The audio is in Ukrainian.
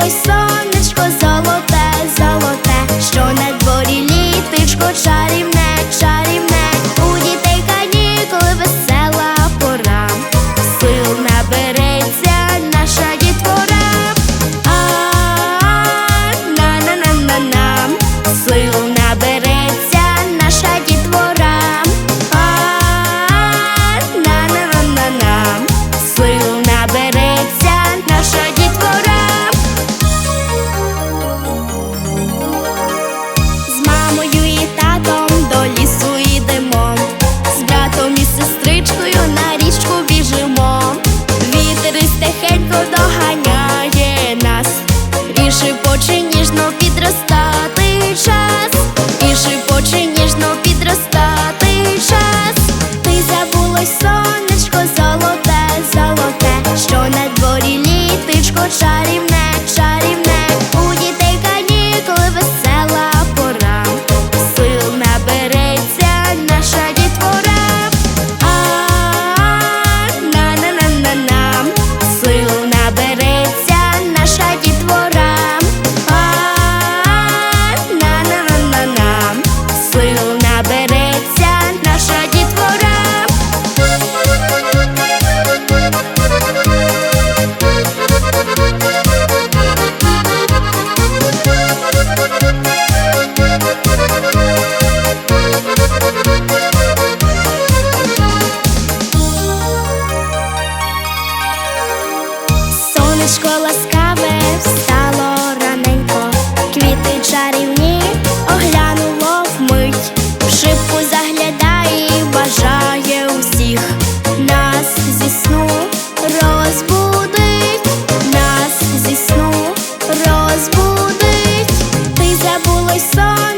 Ой, сонечко сонечко золоте, Сонечко ласкаве встало раненько, квіти чарівні оглянуло вмить, в шибку заглядає, і бажає усіх. Нас зі сну розбудить, нас зі сну розбудить, ти забулась сон.